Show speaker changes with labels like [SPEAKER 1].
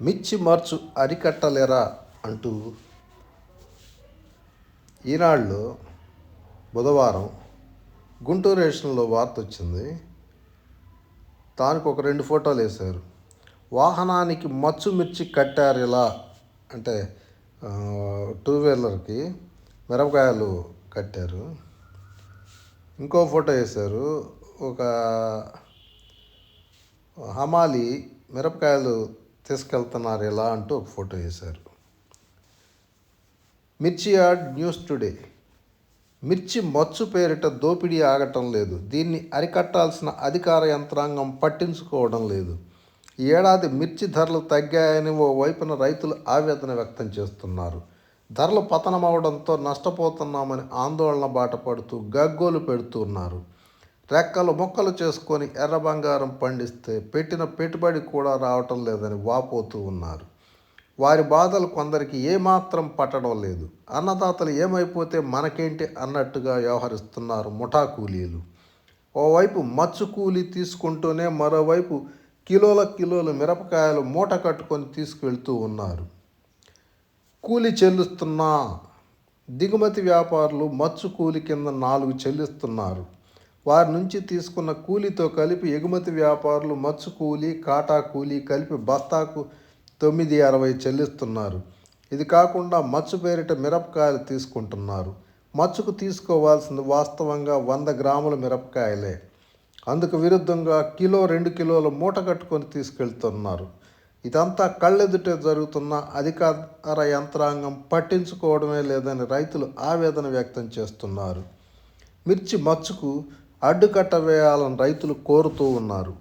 [SPEAKER 1] మిర్చి మార్చు అరికట్టలేరా అంటూ ఈనాళ్ళు బుధవారం గుంటూరు రేషన్లో వార్త వచ్చింది. దానికి ఒక రెండు ఫోటోలు వేశారు. వాహనానికి మచ్చు మిర్చి కట్టారు ఇలా అంటే టూ వీలర్కి మిరపకాయలు కట్టారు. ఇంకో ఫోటో వేశారు. ఒక హమాలి మిరపకాయలు తీసుకెళ్తున్నారు ఎలా అంటూ ఒక ఫోటో వేశారు. మిర్చి యార్డ్ న్యూస్ టుడే. మిర్చి మచ్చు పేరిట దోపిడీ ఆగటం లేదు. దీన్ని అరికట్టాల్సిన అధికార యంత్రాంగం పట్టించుకోవడం లేదు. ఈ ఏడాది మిర్చి ధరలు తగ్గాయని ఓ వైపున రైతులు ఆవేదన వ్యక్తం చేస్తున్నారు. ధరలు పతనమవడంతో నష్టపోతున్నామని ఆందోళన బాట పడుతూ గగ్గోలు పెడుతున్నారు. రెక్కలు మొక్కలు చేసుకొని ఎర్ర బంగారం పండిస్తే పెట్టిన పెట్టుబడి కూడా రావటం లేదని వాపోతూ ఉన్నారు. వారి బాధలు కొందరికి ఏమాత్రం పట్టడం లేదు. అన్నదాతలు ఏమైపోతే మనకేంటి అన్నట్టుగా వ్యవహరిస్తున్నారు ముఠా కూలీలు. ఓవైపు మచ్చు కూలీ తీసుకుంటూనే మరోవైపు కిలోల కిలోలు మిరపకాయలు మూట కట్టుకొని తీసుకువెళ్తూ ఉన్నారు. కూలి చెల్లిస్తున్నా దిగుమతి వ్యాపారులు మచ్చు కూలి కింద నాలుగు చెల్లిస్తున్నారు. వారి నుంచి తీసుకున్న కూలీతో కలిపి ఎగుమతి వ్యాపారులు మచ్చు కూలి కాటా కూలి కలిపి బస్తాకు తొమ్మిది అరవై చెల్లిస్తున్నారు. ఇది కాకుండా మచ్చు పేరిట మిరపకాయలు తీసుకుంటున్నారు. మచ్చుకు తీసుకోవాల్సింది వాస్తవంగా వంద గ్రాముల మిరపకాయలే. అందుకు విరుద్ధంగా కిలో రెండు కిలోల మూట కట్టుకొని తీసుకెళ్తున్నారు. ఇదంతా కళ్ళెదుటే జరుగుతున్న అధికార యంత్రాంగం పట్టించుకోవడమే లేదని రైతులు ఆవేదన వ్యక్తం చేస్తున్నారు. మిర్చి మచ్చుకు అడ్డుకట్ట వేయాలని రైతులు కోరుతూ ఉన్నారు.